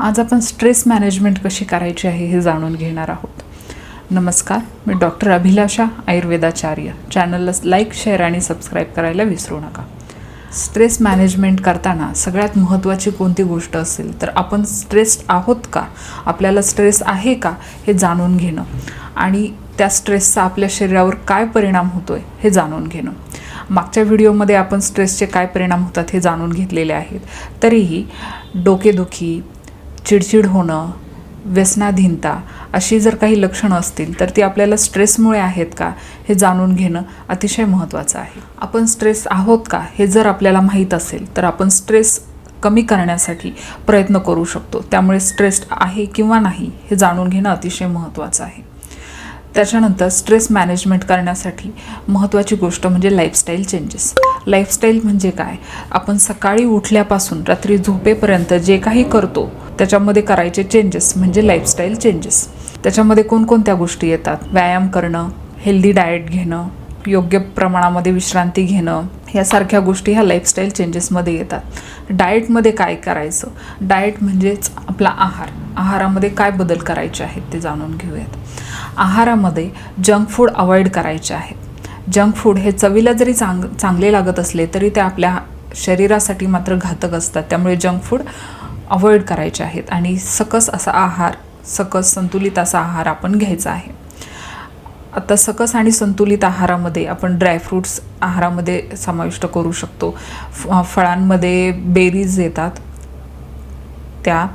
आज आपण stress management कशी करायची आहे हे जाणून घेणार आहोत. नमस्कार मी डॉक्टर अभिलाषा आयुर्वेदाचार्य. चॅनलला लाईक शेअर आणि सबस्क्राईब करायला विसरू नका. स्ट्रेस मॅनेजमेंट करताना सगळ्यात महत्त्वाची कोणती गोष्ट असेल तर आपण स्ट्रेस्ड आहोत का? आपल्याला स्ट्रेस आहे का? हे जाणून घेणं. आणि त्या स्ट्रेसचा आपल्या शरीरावर काय परिणाम होतो आहे हे जाणून घेणं. मागच्या व्हिडिओमध्ये आपण स्ट्रेसचे काय परिणाम होतात हे जाणून घेतलेले आहेत. तरीही डोकेदुखी चिडचिड होणं व्यसनाधीनता अशी जर काही लक्षणं असतील तर ती आपल्याला स्ट्रेसमुळे आहेत का हे जाणून घेणं अतिशय महत्त्वाचं आहे. आपण स्ट्रेस आहोत का हे जर आपल्याला माहीत असेल तर आपण स्ट्रेस कमी करण्यासाठी प्रयत्न करू शकतो. त्यामुळे स्ट्रेस आहे किंवा नाही हे जाणून घेणं अतिशय महत्त्वाचं आहे. त्याच्यानंतर स्ट्रेस मॅनेजमेंट करण्यासाठी महत्त्वाची गोष्ट म्हणजे लाईफस्टाईल चेंजेस. लाईफस्टाईल म्हणजे काय? आपण सकाळी उठल्यापासून रात्री झोपेपर्यंत जे काही करतो त्याच्यामध्ये करायचे चेंजेस म्हणजे लाईफस्टाईल चेंजेस त्याच्यामध्ये कोणकोणत्या गोष्टी येतात? व्यायाम करणं हेल्दी डाएट घेणं योग्य प्रमाणामध्ये विश्रांती घेणं यासारख्या गोष्टी ह्या लाईफस्टाईल चेंजेसमध्ये येतात. डाएटमध्ये काय करायचं? डाएट म्हणजेच आपला आहार. आहारामध्ये काय बदल करायचे आहेत ते जाणून घेऊयात. आहारामध्ये जंक फूड अवॉइड करायचे आहेत. जंक फूड हे चवीला जरी चांग चांगले लागत असले तरी ते आपल्या शरीरासाठी मात्र घातक असतात. त्यामुळे जंक फूड अवॉइड करायचे आहेत आणि सकस असा आहार सकस संतुलित असा आहार आपण घ्यायचा आहे. आता सकस आणि संतुलित आहारामध्ये आपण ड्रायफ्रूट्स आहारामध्ये समाविष्ट करू शकतो. फ फळांमध्ये बेरीज येतात. त्या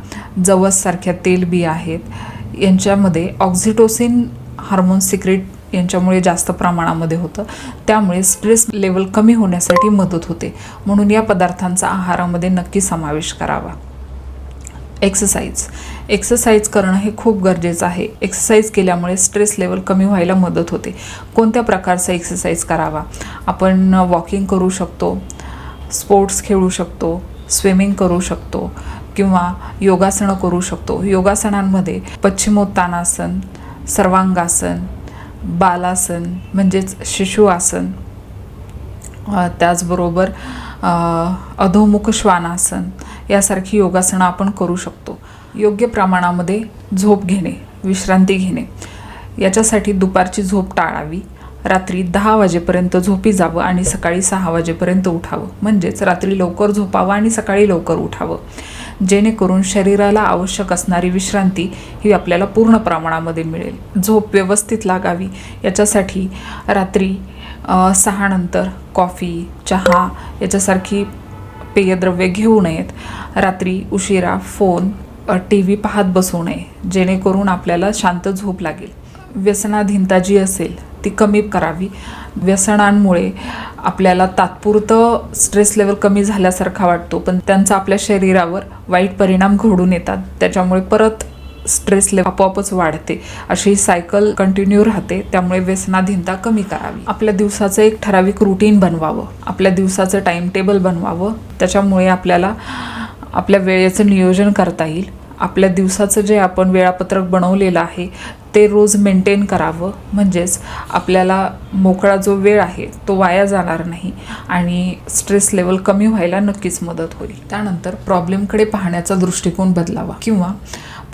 जवससारख्या तेलबिया आहेत. यांच्यामध्ये ऑक्झिटोसिन हार्मोन सिक्रेट यांच्यामुळे जास्त प्रमाणामध्ये होतं. त्यामुळे स्ट्रेस लेवल कमी होण्यासाठी मदत होते. म्हणून या पदार्थांचा आहारामध्ये नक्की समावेश करावा. एक्सरसाइज. एक्सरसाइज करणं हे खूप गरजेचं आहे. एक्सरसाइज केल्यामुळे स्ट्रेस लेवल कमी व्हायला मदत होते. कोणत्या प्रकारचा एक्सरसाइज करावा? आपण वॉकिंग करू शकतो स्पोर्ट्स खेळू शकतो स्विमिंग करू शकतो किंवा योगासनं करू शकतो. योगासनांमध्ये पश्चिमोत्तानासन सर्वांगासन बालासन म्हणजेच शिशु आसन त्याचबरोबर अधोमुख श्वानासन यासारखी योगासनं आपण करू शकतो. योग्य प्रमाणामध्ये झोप घेणे विश्रांती घेणे याच्यासाठी दुपारची झोप टाळावी रात्री दहा वाजेपर्यंत झोपी जावं आणि सकाळी सहा वाजेपर्यंत उठावं. म्हणजेच रात्री लवकर झोपावं आणि सकाळी लवकर उठावं. जेणेकरून शरीराला आवश्यक असणारी विश्रांती ही आपल्याला पूर्ण प्रमाणामध्ये मिळेल. झोप व्यवस्थित लागावी. याच्यासाठी रात्री सहानंतर कॉफी चहा याच्यासारखी पेयद्रव्ये घेऊ नयेत. रात्री उशिरा फोन टी व्ही पाहत बसू नये जेणेकरून आपल्याला शांत झोप लागेल. व्यसनाधीनता जी असेल ती कमी करावी. व्यसनांमुळे आपल्याला तात्पुरतं स्ट्रेस लेवल कमी झाल्यासारखा वाटतो पण त्यांचा आपल्या शरीरावर वाईट परिणाम घडून येतात. त्याच्यामुळे परत स्ट्रेस लेवल आपोआपच वाढते. अशी सायकल कंटिन्यू राहते. त्यामुळे व्यसनाधीनता कमी करावी. आपल्या दिवसाचं एक ठराविक रुटीन बनवावं. आपल्या दिवसाचं टाइम टेबल बनवावं. त्याच्यामुळे आपल्याला आपल्या वेळेचं नियोजन करता येईल. आपल्या दिवसाचं जे आपण वेळापत्रक बनवलेलं आहे ते रोज मेंटेन करावं. म्हणजेच आपल्याला मोकळा जो वेळ आहे तो वाया जाणार नाही आणि स्ट्रेस लेवल कमी व्हायला नक्कीच मदत होईल. त्यानंतर प्रॉब्लेमकडे पाहण्याचा दृष्टिकोन बदलावा किंवा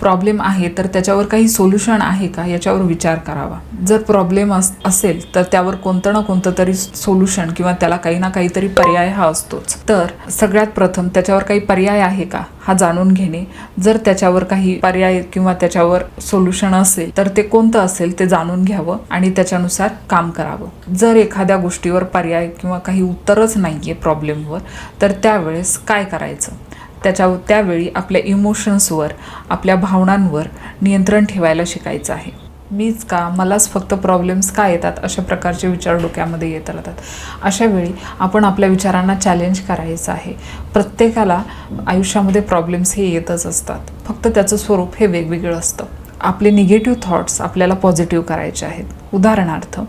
प्रॉब्लेम आहे तर त्याच्यावर काही सोल्युशन आहे का? याच्यावर विचार करावा. जर प्रॉब्लेम अस असेल तर त्यावर कोणतं ना कोणतं तरी सोल्युशन किंवा त्याला काही ना काहीतरी पर्याय हा असतोच. तर सगळ्यात प्रथम त्याच्यावर काही पर्याय आहे का? हा जाणून घेणे. जर त्याच्यावर काही पर्याय किंवा त्याच्यावर सोल्युशन असेल तर ते कोणतं असेल ते जाणून घ्यावं आणि त्याच्यानुसार काम करावं. जर एखाद्या गोष्टीवर पर्याय किंवा काही उत्तरच नाही आहे प्रॉब्लेमवर तर त्यावेळेस काय करायचं? त्याच्या त्यावेळी आपल्या इमोशन्सवर आपल्या भावनांवर नियंत्रण ठेवायला शिकायचं आहे. मीच का? मलाच फक्त प्रॉब्लेम्स का येतात? अशा प्रकारचे विचार डोक्यामध्ये येत राहतात. अशा वेळी आपण आपल्या विचारांना चॅलेंज करायचं आहे. प्रत्येकाला आयुष्यामध्ये प्रॉब्लेम्स हे येतच असतात. फक्त त्याचं स्वरूप हे वेगवेगळं असतं. आपले निगेटिव्ह थॉट्स आपल्याला पॉझिटिव्ह करायचे आहेत. उदाहरणार्थ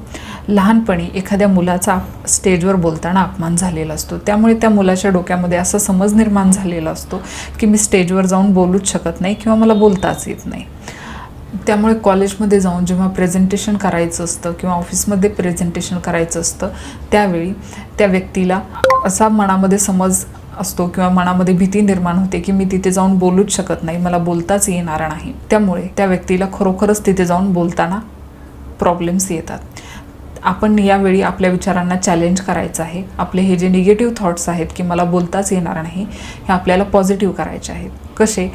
लहानपणी एखाद्या मुलाचा स्टेजवर बोलताना अपमान झालेला असतो. त्यामुळे त्या मुलाच्या डोक्यामध्ये असा समज निर्माण झालेला असतो की मी स्टेजवर जाऊन बोलूच शकत नाही किंवा मला बोलताच येत नाही. त्यामुळे कॉलेजमध्ये जाऊन जेव्हा प्रेझेंटेशन करायचं असतं किंवा ऑफिसमध्ये प्रेझेंटेशन करायचं असतं त्यावेळी त्या व्यक्तीला असा मनामध्ये समज असतो किंवा मनामध्ये भीती निर्माण होते की मी तिथे जाऊन बोलूच शकत नाही मला बोलताच येणार नाही. त्यामुळे त्या व्यक्तीला खरोखरच तिथे जाऊन बोलताना प्रॉब्लेम्स येतात. आपण यावेळी आपल्या विचारांना चॅलेंज करायचं आहे. आपले हे जे निगेटिव्ह थॉट्स आहेत की मला बोलताच येणार नाही हे आपल्याला पॉझिटिव्ह करायचे आहेत. कसे?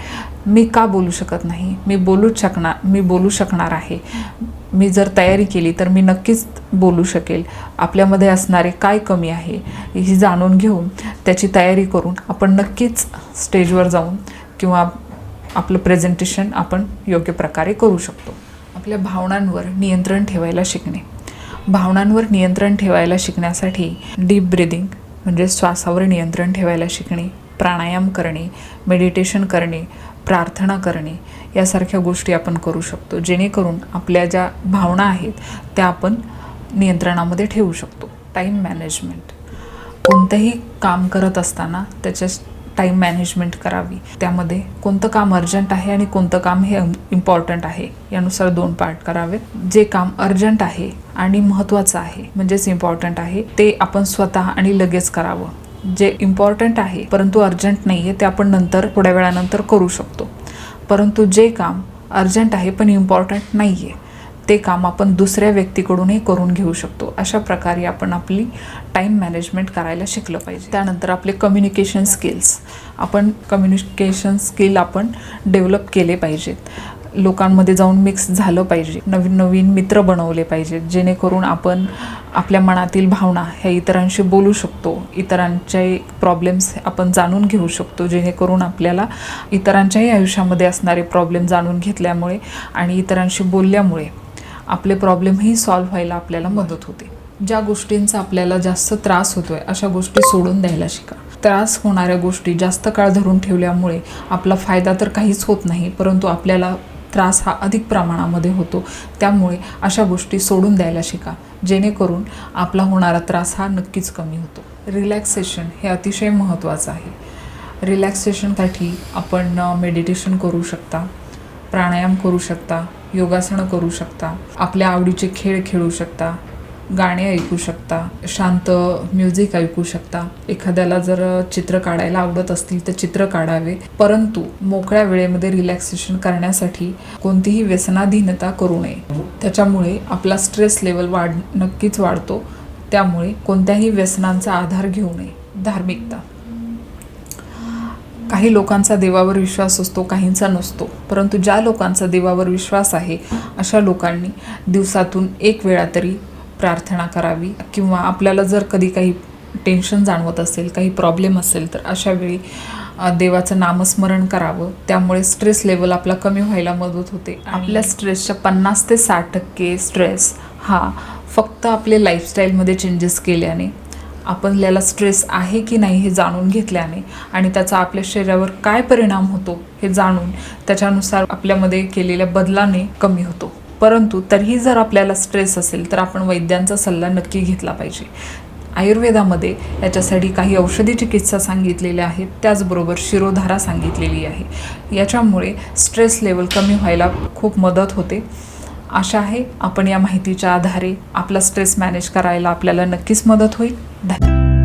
मी का बोलू शकत नाही? मी बोलूच शकणार मी बोलू शकणार आहे. मी जर तयारी केली तर मी नक्कीच बोलू शकेल. आपल्यामध्ये असणारे काय कमी आहे ही जाणून घेऊन त्याची तयारी करून आपण नक्कीच स्टेजवर जाऊन किंवा आपलं प्रेझेंटेशन आपण योग्य प्रकारे करू शकतो. आपल्या भावनांवर नियंत्रण ठेवायला शिकणे. भावनांवर नियंत्रण ठेवायला शिकण्यासाठी डीप ब्रिदिंग म्हणजे श्वासावर नियंत्रण ठेवायला शिकणे प्राणायाम करणे मेडिटेशन करणे प्रार्थना करणे यासारख्या गोष्टी आपण करू शकतो जेणेकरून आपल्या ज्या भावना आहेत त्या आपण नियंत्रणामध्ये ठेवू शकतो. टाईम मॅनेजमेंट कोणतंही काम करत असताना त्याच्या टाईम मॅनेजमेंट करावी. त्यामध्ये कोणतं काम अर्जंट आहे आणि कोणतं काम हे इम्पॉर्टंट आहे यानुसार दोन पार्ट करावेत. जे काम अर्जंट आहे आणि महत्त्वाचं आहे म्हणजेच इम्पॉर्टंट आहे ते आपण स्वतः आणि लगेच करावं. जे इम्पॉर्टंट आहे परंतु अर्जंट नाही आहे ते आपण नंतर थोड्या वेळानंतर करू शकतो. परंतु जे काम अर्जंट आहे पण इम्पॉर्टंट नाही आहे ते काम आपण दुसऱ्या व्यक्तीकडूनही करून घेऊ शकतो. अशा प्रकारे आपण आपली टाईम मॅनेजमेंट करायला शिकलं पाहिजे. त्यानंतर आपले कम्युनिकेशन स्किल्स आपण कम्युनिकेशन स्किल आपण डेव्हलप केले पाहिजेत. लोकांमध्ये जाऊन मिक्स झालं पाहिजे. नवीन नवीन मित्र बनवले पाहिजेत. जेणेकरून आपण आपल्या मनातील भावना ह्या इतरांशी बोलू शकतो. इतरांचे प्रॉब्लेम्स आपण जाणून घेऊ शकतो. जेणेकरून आपल्याला इतरांच्याही आयुष्यामध्ये असणारे प्रॉब्लेम जाणून घेतल्यामुळे आणि इतरांशी बोलल्यामुळे आपले प्रॉब्लेमही सॉल्व्ह व्हायला आपल्याला मदत होते. ज्या गोष्टींचा आपल्याला जास्त त्रास होतोय अशा गोष्टी सोडून द्यायला शिका. त्रास होणाऱ्या गोष्टी जास्त काळ धरून ठेवल्यामुळे आपला फायदा तर काहीच होत नाही परंतु आपल्याला त्रास हा अधिक प्रमाणामध्ये होतो. त्यामुळे अशा गोष्टी सोडून द्यायला शिका जेणेकरून आपला होणारा त्रास हा नक्कीच कमी होतो. रिलॅक्सेशन हे अतिशय महत्त्वाचं आहे. रिलॅक्सेशनसाठी आपण मेडिटेशन करू शकता प्राणायाम करू शकता योगासनं करू शकता आपल्या आवडीचे खेळ खेळू शकता गाणे ऐकू शकता शांत म्युझिक ऐकू शकता. एखाद्याला जर चित्र काढायला आवडत असतील तर चित्र काढावे. परंतु मोकळ्या वेळेमध्ये रिलॅक्सेशन करण्यासाठी कोणतीही व्यसनाधीनता करू नये. त्याच्यामुळे आपला स्ट्रेस लेवल वाढ नक्कीच वाढतो. त्यामुळे कोणत्याही व्यसनांचा आधार घेऊ नये. धार्मिकता. काही लोकांचा देवावर विश्वास असतो काहींचा नसतो. परंतु ज्या लोकांचा देवावर विश्वास आहे अशा लोकांनी दिवसातून एक वेळा तरी प्रार्थना करावी किंवा आपल्याला जर कधी काही टेन्शन जाणवत असेल काही प्रॉब्लेम असेल तर अशा वेळी देवाचं नामस्मरण करावं. त्यामुळे स्ट्रेस लेवल आपला कमी व्हायला मदत होते. आपल्या स्ट्रेसच्या पन्नास ते साठ टक्के स्ट्रेस हा फक्त आपले लाईफस्टाईलमध्ये चेंजेस केल्याने आपल्याला स्ट्रेस आहे की नाही हे जाणून घेतल्याने आणि त्याचा आपल्या शरीरावर काय परिणाम होतो हे जाणून त्याच्यानुसार आपल्यामध्ये केलेल्या बदलाने कमी होतो. परंतु तरीही जर आपल्याला स्ट्रेस असेल तर आपण वैद्यांचा सल्ला नक्की घेतला पाहिजे. आयुर्वेदामध्ये याच्यासाठी काही औषधी चिकित्सा सांगितलेल्या आहेत त्याचबरोबर शिरोधारा सांगितलेली आहे. याच्यामुळे स्ट्रेस लेवल कमी व्हायला खूप मदत होते. आशा आहे आपण या माहितीच्या आधारे आपला स्ट्रेस मॅनेज करायला आपल्याला नक्कीच मदत होईल. धन्यवाद.